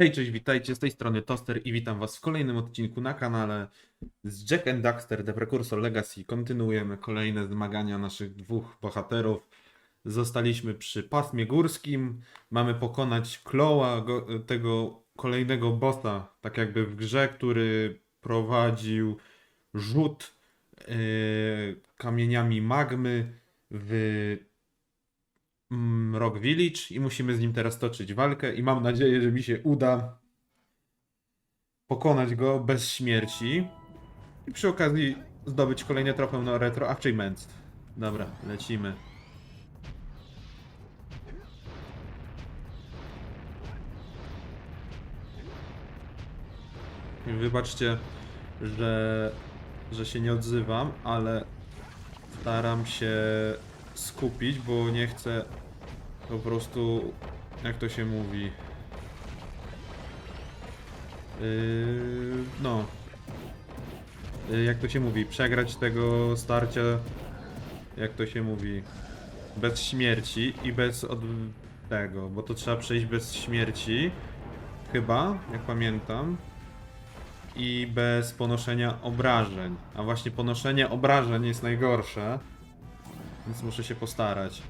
Hej, cześć, witajcie, z tej strony Toster i witam was w kolejnym odcinku na kanale z Jack and Daxter The Precursor Legacy. Kontynuujemy kolejne zmagania naszych dwóch bohaterów. Zostaliśmy przy pasmie górskim, mamy pokonać Kloa, go, tego kolejnego bossa, tak jakby w grze, który prowadził rzut yy, kamieniami magmy w mm, Rock Village i musimy z nim teraz toczyć walkę i mam nadzieję, że mi się uda pokonać go bez śmierci i przy okazji zdobyć kolejne trofeum na Retro Achievements. Dobra, lecimy. Wybaczcie, że, że się nie odzywam, ale staram się skupić, bo nie chcę po prostu, jak to się mówi, yy, no, Yy, jak to się mówi, przegrać tego starcia, jak to się mówi, bez śmierci i bez od tego, bo to trzeba przejść bez śmierci, chyba, jak pamiętam, i bez ponoszenia obrażeń, a właśnie ponoszenie obrażeń jest najgorsze. Więc muszę się postarać.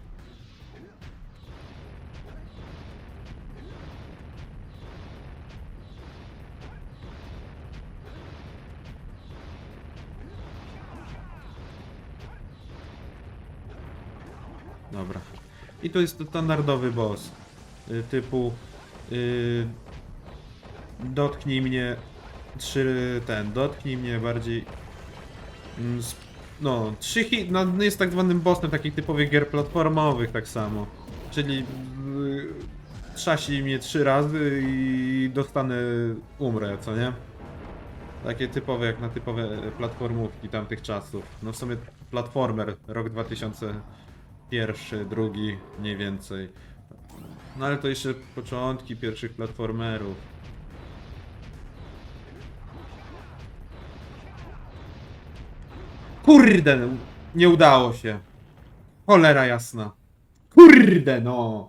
Dobra. I to jest standardowy boss. Y, typu y, dotknij mnie trzy ten, dotknij mnie bardziej mm, no, trzy hit, no, jest tak zwanym bossem takich typowych gier platformowych tak samo. Czyli yy, trzasi mnie trzy razy i dostanę, umrę, co nie? Takie typowe jak na typowe platformówki tamtych czasów. No w sumie platformer, rok 2001, drugi mniej więcej. No ale to jeszcze początki pierwszych platformerów. Kurde, no, nie udało się. Cholera jasna. Kurde, no.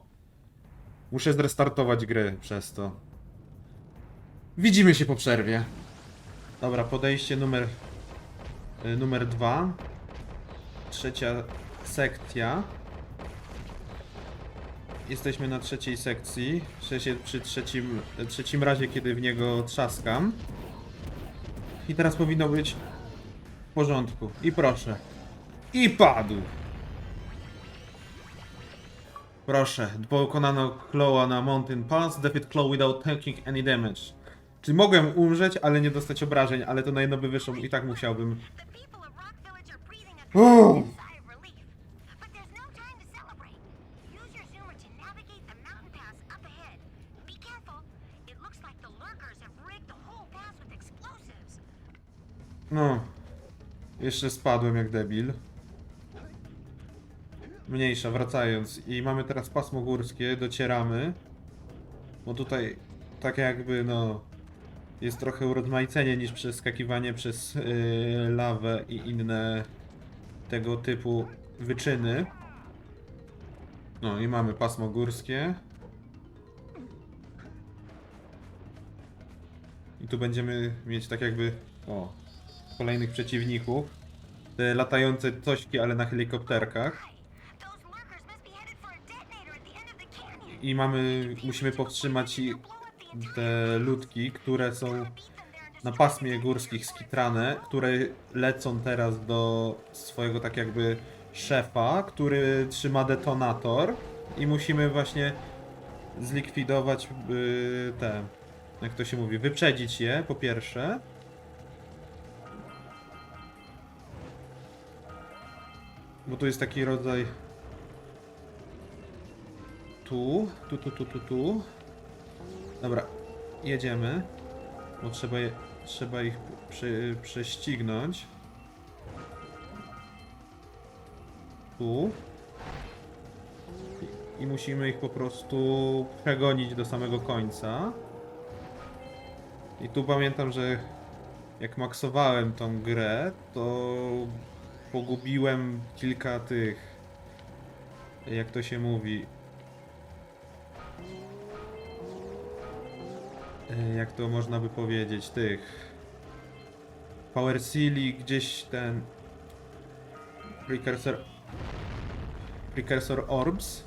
Muszę zrestartować grę przez to. Widzimy się po przerwie. Dobra, podejście numer y, numer dwa. Trzecia sekcja. Jesteśmy na trzeciej sekcji. Przy trzecim, trzecim razie, kiedy w niego trzaskam. I teraz powinno być porządku. I proszę. I padł. Proszę, pokonano Claw'a na Mountain Pass. Defeat Claw without taking any damage. Czyli mogłem umrzeć, ale nie dostać obrażeń, ale to na jedno by wyszło i tak musiałbym. A Oh. no Jeszcze spadłem jak debil. Mniejsza, wracając. I mamy teraz pasmo górskie, docieramy. Bo tutaj tak jakby no jest trochę urozmaicenie niż przeskakiwanie przez yy, lawę i inne tego typu wyczyny. No i mamy pasmo górskie. I tu będziemy mieć tak jakby o kolejnych przeciwników. Te latające cośki, ale na helikopterkach. I mamy, musimy powstrzymać te ludki, które są na pasmie górskich skitrane, które lecą teraz do swojego tak jakby szefa, który trzyma detonator i musimy właśnie zlikwidować yy, te, jak to się mówi, wyprzedzić je po pierwsze. Bo tu jest taki rodzaj tu, tu, tu, tu, tu, tu. Dobra, jedziemy. Bo trzeba, je, trzeba ich przy, prześcignąć. Tu. I, I musimy ich po prostu przegonić do samego końca. I tu pamiętam, że jak maksowałem tą grę, to pogubiłem kilka tych. Jak to się mówi? e, jak to można by powiedzieć, tych Power Seali, gdzieś ten Precursor Precursor Orbs.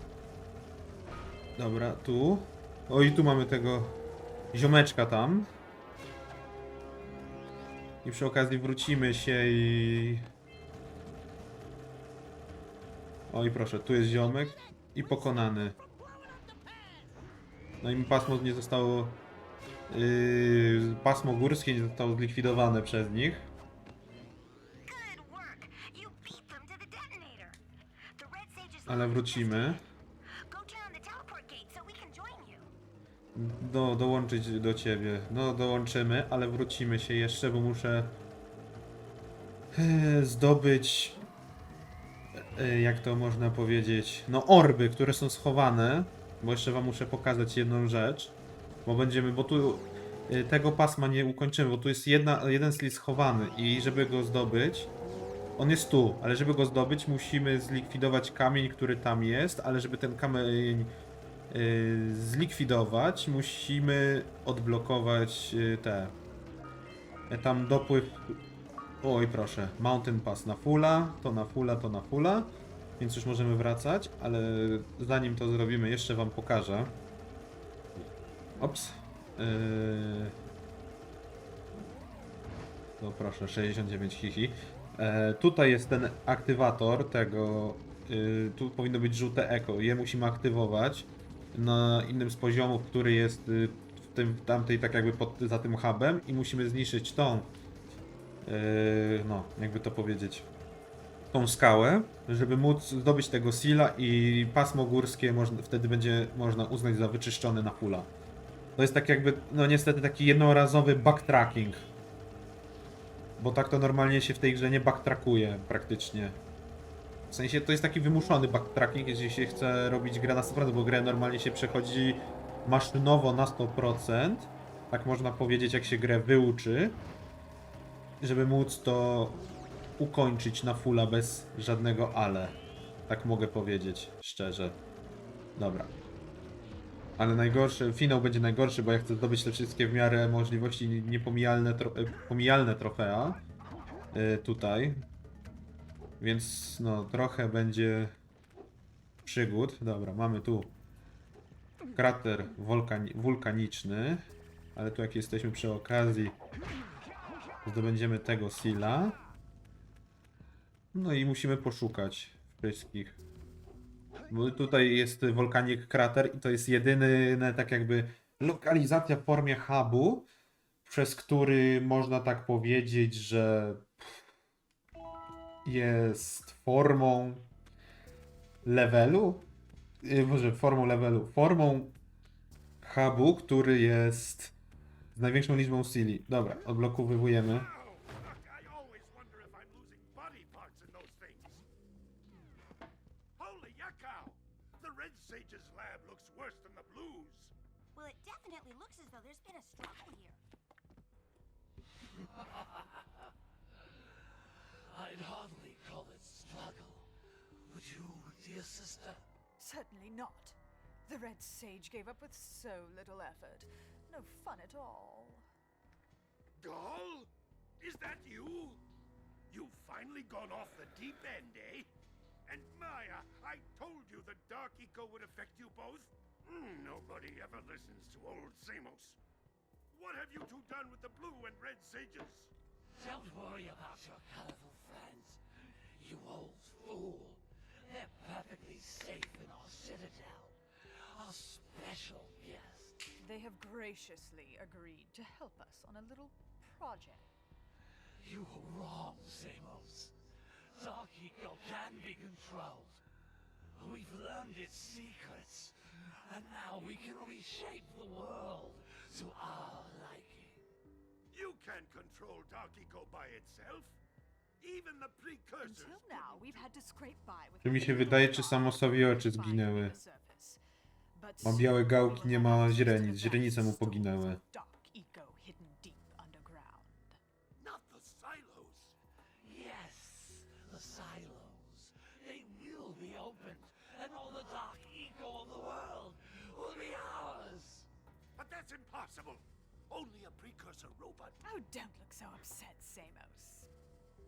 Dobra, tu. O i tu mamy tego ziomeczka tam. I przy okazji wrócimy się i... O i proszę, tu jest ziomek i pokonany. No i pasmo nie zostało... Yy, pasmo górskie nie zostało zlikwidowane przez nich. Ale wrócimy. Do, dołączyć do ciebie. No, dołączymy, ale wrócimy się jeszcze, bo muszę e, zdobyć. E, Jak to można powiedzieć? No, orby, które są schowane. Bo jeszcze wam muszę pokazać jedną rzecz. Bo będziemy, bo tu e, tego pasma nie ukończymy, bo tu jest jedna, jeden slit schowany i żeby go zdobyć. On jest tu, ale żeby go zdobyć, musimy zlikwidować kamień, który tam jest, ale żeby ten kamień y, zlikwidować, musimy odblokować y, te. y, Tam dopływ. Oj, proszę. Mountain Pass na fulla, to na fulla, to na fulla. Więc już możemy wracać, ale zanim to zrobimy, jeszcze Wam pokażę. Ops. Yy... No proszę, 69 hihi. E, tutaj jest ten aktywator tego. y, tu powinno być żółte eko. Je musimy aktywować na innym z poziomów, który jest y, w tym w tamtej tak jakby pod, za tym hubem i musimy zniszczyć tą. Y, no, jakby to powiedzieć. Tą skałę, żeby móc zdobyć tego sila i pasmo górskie można, wtedy będzie można uznać za wyczyszczone na fulla. To jest tak jakby, no niestety taki jednorazowy backtracking. Bo tak to normalnie się w tej grze nie backtrackuje praktycznie. W sensie to jest taki wymuszony backtracking, jeżeli się chce robić grę na 100%, bo grę normalnie się przechodzi maszynowo na 100%. Tak można powiedzieć, jak się grę wyuczy. Żeby móc to ukończyć na fulla bez żadnego ale. Tak mogę powiedzieć, szczerze. Dobra. Ale najgorszy, finał będzie najgorszy, bo ja chcę zdobyć te wszystkie w miarę możliwości niepomijalne tro, e, pomijalne trofea. y, tutaj. Więc no, trochę będzie przygód. Dobra, mamy tu krater wulkani wulkaniczny. Ale tu jak jesteśmy przy okazji, zdobędziemy tego Sila. No i musimy poszukać wszystkich. Bo tutaj jest wulkanik krater i to jest jedyny no, tak jakby lokalizacja w formie hubu, przez który można tak powiedzieć, że jest formą levelu, Yy, może formą levelu, formą hubu, który jest największą liczbą sili. Dobra, odblokowujemy. I'd hardly call it struggle. Would you, dear sister? Certainly not. The Red Sage gave up with so little effort. No fun at all. Gall? Is that you? You've finally gone off the deep end, eh? And Maya, I told you the Dark Eco would affect you both. Hmm, nobody ever listens to old Samos. What have you two done with the Blue and Red Sages? Don't worry about your colorful friends. You old They have graciously agreed to help us on a little project. You were wrong, Samos. Dark Eco can be controlled. We've learned its secrets. And now we can reshape the world to our liking. You can't control Dark Eco by itself. Even the precursors. Until now, we've had to scrape by with Czy mi się wydaje, czy power Samosowi oczy zginęły? Ma białe gałki, nie ma źrenic. Źrenice mu poginęły. only a precursor robot. Oh, don't look so upset, Samos.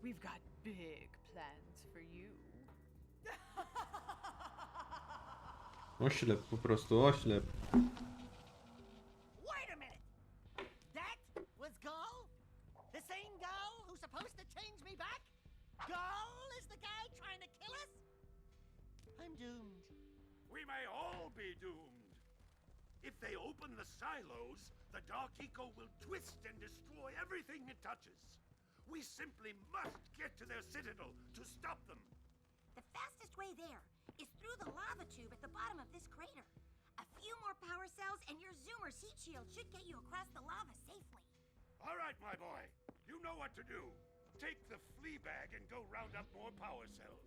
We've got big plans for you. Oślep, po prostu oślep. Wait a minute! That was Gull? The same Gull who's supposed to change me back? Gull is the guy trying to kill us? I'm doomed. We may all be doomed. If they open the silos, the Dark Eco will twist and destroy everything it touches. We simply must get to their citadel to stop them. The fastest way there is through the lava tube at the bottom of this crater. A few more power cells and your Zoomer's heat shield should get you across the lava safely. All right, my boy. You know what to do. Take the flea bag and go round up more power cells.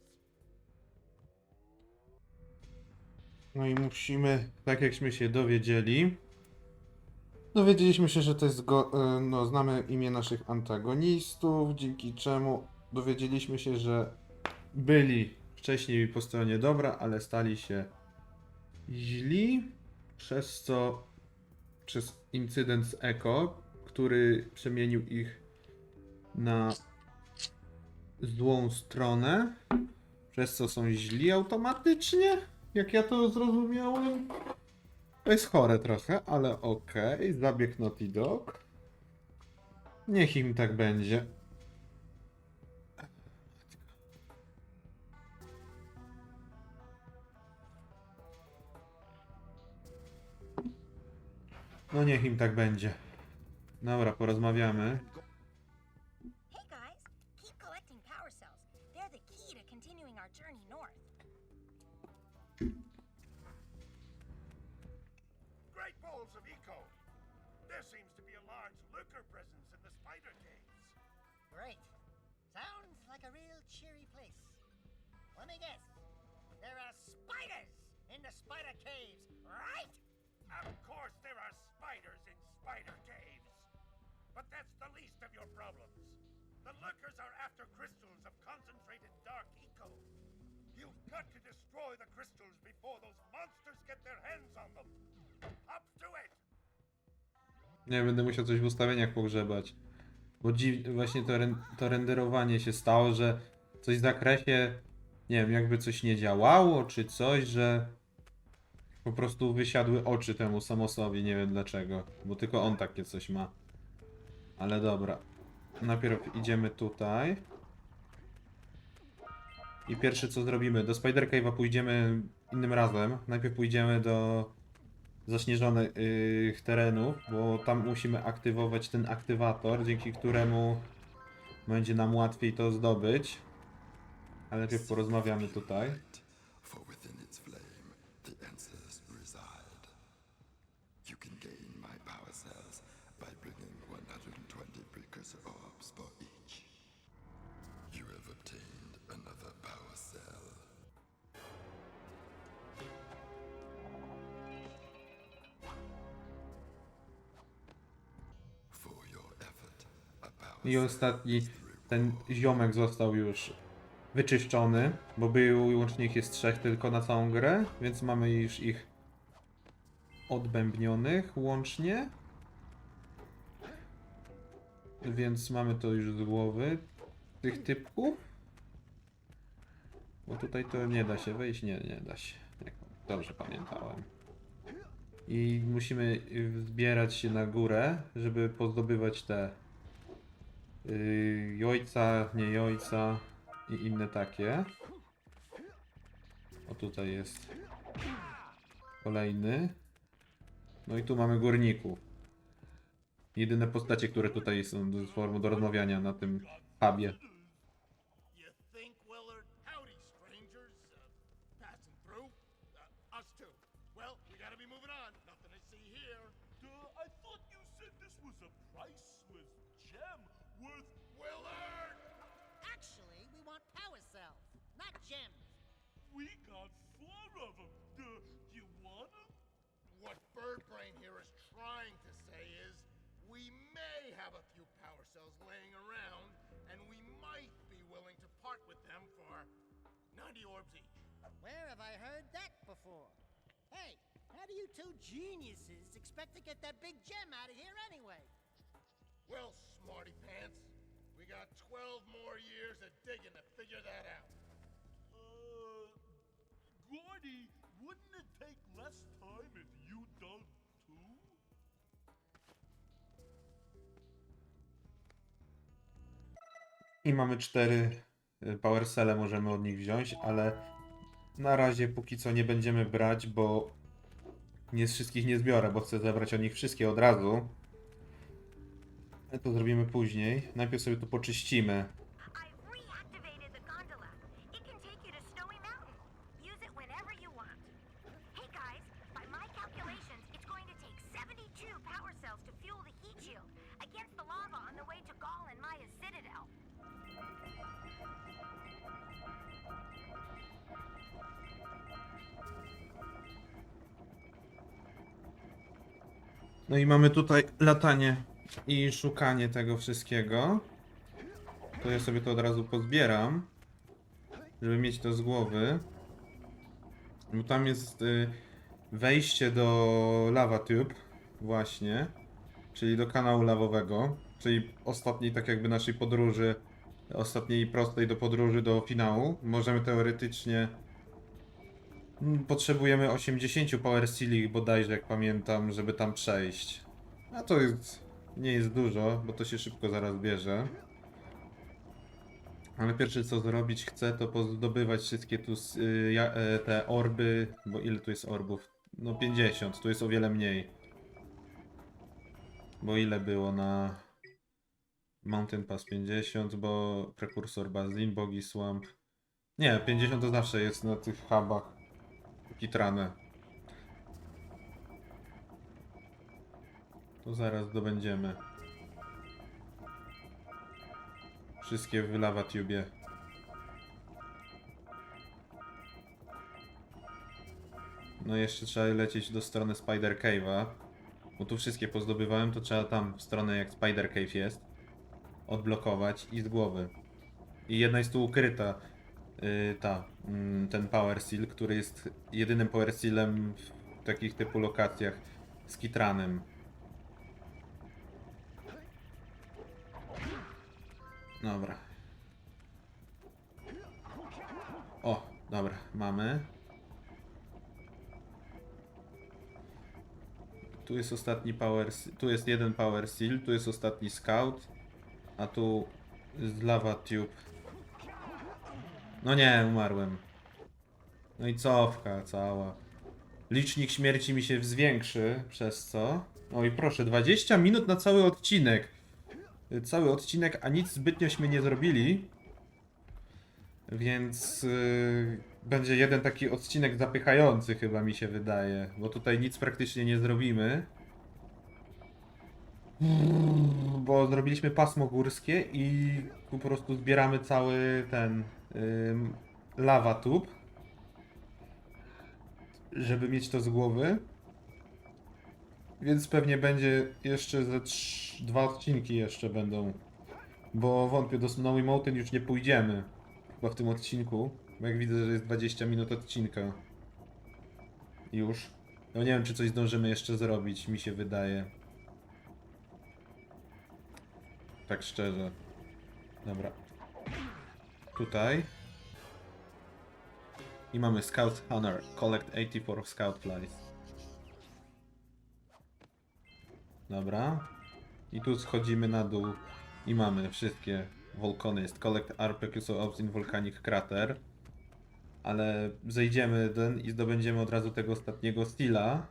No i musimy, tak jakśmy się dowiedzieli. Dowiedzieliśmy się, że to jest go, e, no znamy imię naszych antagonistów, dzięki czemu dowiedzieliśmy się, że byli wcześniej po stronie dobra, ale stali się źli, przez co przez incydent z Eko, który przemienił ich na złą stronę, przez co są źli automatycznie, jak ja to zrozumiałem. To jest chore trochę, ale okej. Zabieg Naughty Dog. Niech im tak będzie. No niech im tak będzie. Dobra, porozmawiamy. Hey guys, keep collecting power cells. They're the key to continuing our journey north. Great balls of eco. There seems to be a large lurker presence in the spider caves. Great. Sounds like a real cheery place. Let me guess. There are spiders in the spider caves, least of your problems. The lurkers are after crystals of concentrated dark eco. You've got to destroy the crystals before those monsters get their hands on them. Up to it! Nie, będę musiał coś w ustawieniach pogrzebać. Bo dziw... właśnie to, to renderowanie się stało, że coś w zakresie, nie wiem, jakby coś nie działało, czy coś, że po prostu wysiadły oczy temu Samosowi, nie wiem dlaczego, bo tylko on takie coś ma. Ale dobra. Najpierw idziemy tutaj. I pierwsze co zrobimy, do Spider Cave'a pójdziemy innym razem. Najpierw pójdziemy do zaśnieżonych yy, terenów, bo tam musimy aktywować ten aktywator, dzięki któremu będzie nam łatwiej to zdobyć. Ale najpierw porozmawiamy tutaj. I ostatni, ten ziomek został już wyczyszczony, bo był łącznie ich jest trzech tylko na całą grę, więc mamy już ich odbębnionych łącznie. Więc mamy to już z głowy tych typków. Bo tutaj to nie da się wejść, nie, nie da się. Dobrze pamiętałem. I musimy zbierać się na górę, żeby pozdobywać te yy, jojca, nie jojca i inne takie. O tutaj jest kolejny. No i tu mamy górników. Jedyne postacie, które tutaj są do formą do rozmawiania na tym hubie. I thought you said this was a priceless gem worth. Willard! Actually, we want power cells, not gems. We got four of them. Do you want them? What Birdbrain here is trying to say is, we may have a few power cells laying around, and we might be willing to part with them for 90 orbs each. Where have I heard that before? Hey, how do you two geniuses expect to get that big gem out of here anyway? Well, smarty pants, we got 12 more years of digging to figure that out. Uh, Gordy, wouldn't it take less time if you dug too? I mamy cztery y, power celle, możemy od nich wziąć, ale na razie póki co nie będziemy brać, bo nie z wszystkich nie zbiorę, bo chcę zebrać od nich wszystkie od razu. To zrobimy później. Najpierw sobie to poczyścimy. I've reactivated the gondola. It can take you to Snowy Mountain. Use it whenever you want. Hey guys, by my calculations, it's going to take 72 power cells to fuel the heat shield against the lava on the way to Gaul and Maya's citadel. No i mamy tutaj latanie i szukanie tego wszystkiego. To ja sobie to od razu pozbieram, żeby mieć to z głowy. Bo tam jest y, wejście do Lava Tube, właśnie, czyli do kanału lawowego, czyli ostatniej tak jakby naszej podróży, ostatniej prostej do podróży do finału. Możemy teoretycznie Mm, Potrzebujemy 80 power seali bodajże, jak pamiętam, żeby tam przejść. A to jest, nie jest dużo, bo to się szybko zaraz bierze. Ale pierwsze co zrobić chcę, to pozdobywać wszystkie tu y, e, te orby, bo ile tu jest orbów? No 50, tu jest o wiele mniej. Bo ile było na Mountain Pass 50, bo prekursor Bazin, Bogi Swamp. Nie, 50 to zawsze jest na tych hubach. Kitrane. To zaraz dobędziemy. Wszystkie w Lava Tubie. No jeszcze trzeba lecieć do strony Spider Cave'a. Bo tu wszystkie pozdobywałem, to trzeba tam w stronę jak Spider Cave jest. Odblokować i z głowy. I jedna jest tu ukryta. Yy, ta, mm, ten Power Seal, który jest jedynym Power Sealem w takich typu lokacjach z Kitranem. Dobra. O, dobra, mamy. Tu jest ostatni Power tu jest jeden Power Seal, tu jest ostatni Scout, a tu jest Lava Tube. No nie, umarłem. No i cofka cała. Licznik śmierci mi się zwiększy, przez co... Oj proszę, 20 minut na cały odcinek. Cały odcinek, a nic zbytniośmy nie zrobili. Więc yy, będzie jeden taki odcinek zapychający chyba mi się wydaje, bo tutaj nic praktycznie nie zrobimy. Bo zrobiliśmy pasmo górskie i po prostu zbieramy cały ten ym, lava tube, żeby mieć to z głowy. Więc pewnie będzie jeszcze ze trz- dwa odcinki jeszcze będą. Bo wątpię, do Snowy Mountain już nie pójdziemy. Chyba w tym odcinku. Bo jak widzę, że jest 20 minut odcinka. Już. No nie wiem, czy coś zdążymy jeszcze zrobić, mi się wydaje. Tak szczerze. Dobra. Tutaj. I mamy Scout Honor. Collect 84 Scout Flies. Dobra. I tu schodzimy na dół i mamy wszystkie Volcanist. Collect Arpecuso Ops in Volcanic Crater. Ale zejdziemy ten i zdobędziemy od razu tego ostatniego Steela.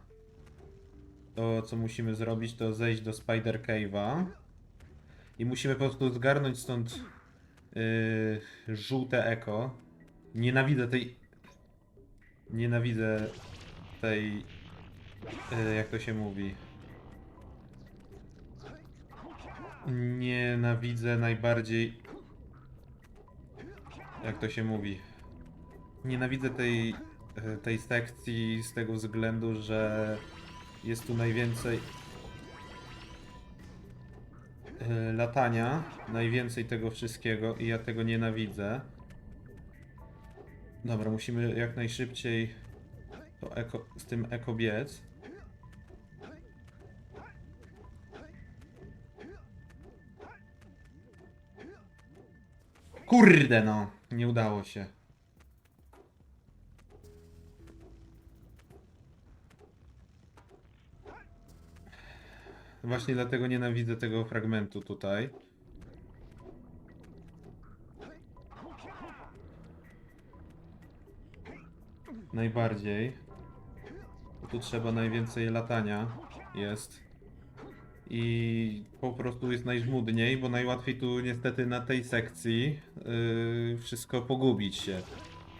To co musimy zrobić to zejść do Spider Cave'a. I musimy po prostu zgarnąć stąd yy, żółte eko. Nienawidzę tej... Nienawidzę tej... Yy, jak to się mówi? Nienawidzę najbardziej... Jak to się mówi? Nienawidzę tej, e, tej sekcji z tego względu, że jest tu najwięcej e, latania, najwięcej tego wszystkiego i ja tego nienawidzę. Dobra, musimy jak najszybciej to eko, z tym eko biec. Kurde no, nie udało się. Właśnie dlatego nienawidzę tego fragmentu tutaj. Najbardziej. Tu trzeba najwięcej latania jest. I po prostu jest najżmudniej, bo najłatwiej tu niestety na tej sekcji yy, wszystko pogubić się.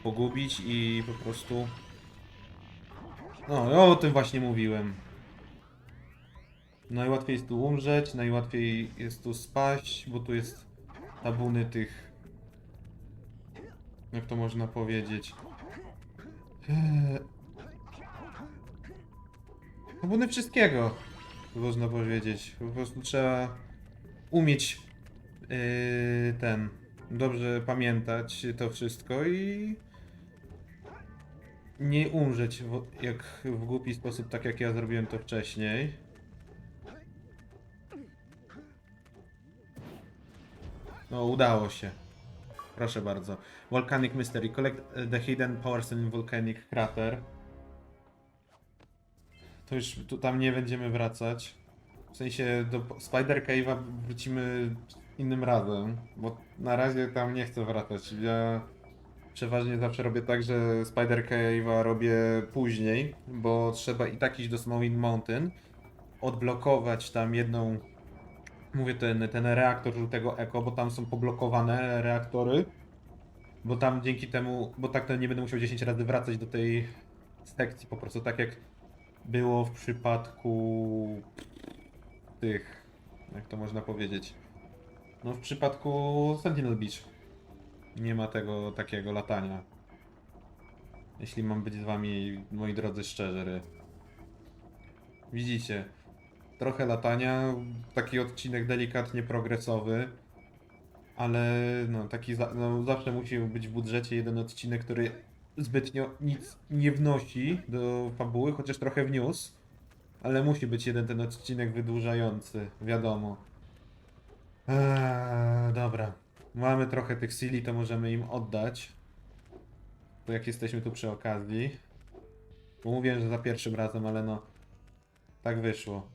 Pogubić i po prostu... No, o tym właśnie mówiłem. Najłatwiej jest tu umrzeć, najłatwiej jest tu spaść, bo tu jest tabuny tych... Jak to można powiedzieć? Eee... Tabuny wszystkiego, można powiedzieć. Po prostu trzeba umieć yy, ten... Dobrze pamiętać to wszystko i... Nie umrzeć w, jak w głupi sposób, tak jak ja zrobiłem to wcześniej. No, udało się. Proszę bardzo. Volcanic Mystery. Collect uh, the hidden powers in volcanic crater. To już tu, tam nie będziemy wracać. W sensie do Spider Cave'a wrócimy innym razem, bo na razie tam nie chcę wracać. Ja przeważnie zawsze robię tak, że Spider Cave'a robię później, bo trzeba i tak iść do Snowing Mountain, odblokować tam jedną mówię ten, ten reaktor żółtego eko, bo tam są poblokowane reaktory. Bo tam dzięki temu, bo tak to nie będę musiał 10 razy wracać do tej sekcji, po prostu tak jak było w przypadku tych, jak to można powiedzieć, no w przypadku Sentinel Beach. Nie ma tego takiego latania. Jeśli mam być z wami, moi drodzy, szczerzy. Widzicie, trochę latania, taki odcinek delikatnie progresowy, ale no taki za, no, zawsze musi być w budżecie jeden odcinek, który zbytnio nic nie wnosi do fabuły, chociaż trochę wniósł, ale musi być jeden ten odcinek wydłużający, wiadomo. Eee, dobra, mamy trochę tych sili, to możemy im oddać, bo jak jesteśmy tu przy okazji. Bo mówiłem, że za pierwszym razem, ale no, tak wyszło.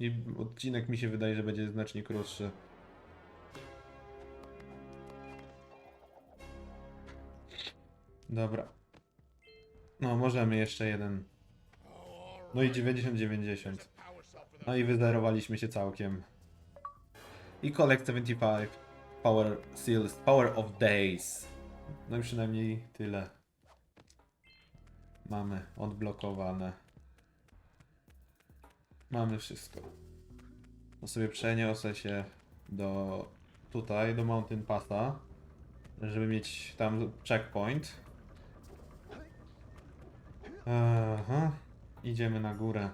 I odcinek mi się wydaje, że będzie znacznie krótszy. Dobra. No, możemy jeszcze jeden. No i 90-90. Power cell for those No i wyzerowaliśmy się całkiem. I Collect 75 Power Seals, Power of Days. No i przynajmniej tyle. Mamy odblokowane. Mamy wszystko. No sobie przeniosę się do tutaj, do Mountain Passa, żeby mieć tam checkpoint. Aha. Idziemy na górę.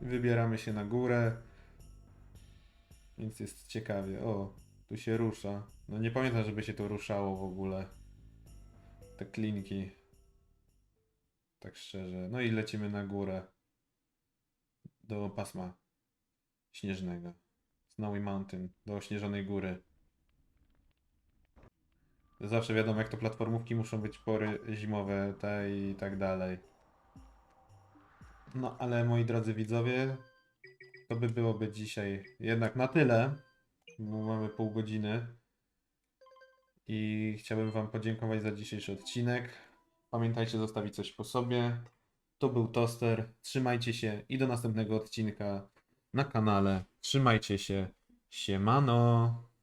Wybieramy się na górę. Więc jest ciekawie. O, tu się rusza. No nie pamiętam, żeby się to ruszało w ogóle. Te klinki. Tak szczerze. No i lecimy na górę. Do pasma śnieżnego. Snowy Mountain. Do ośnieżonej góry. Zawsze wiadomo, jak to platformówki muszą być pory zimowe, te i tak dalej. No, ale moi drodzy widzowie, to by byłoby dzisiaj jednak na tyle, bo mamy pół godziny. I chciałbym Wam podziękować za dzisiejszy odcinek. Pamiętajcie zostawić coś po sobie. To był Toster. Trzymajcie się i do następnego odcinka na kanale. Trzymajcie się. Siemano.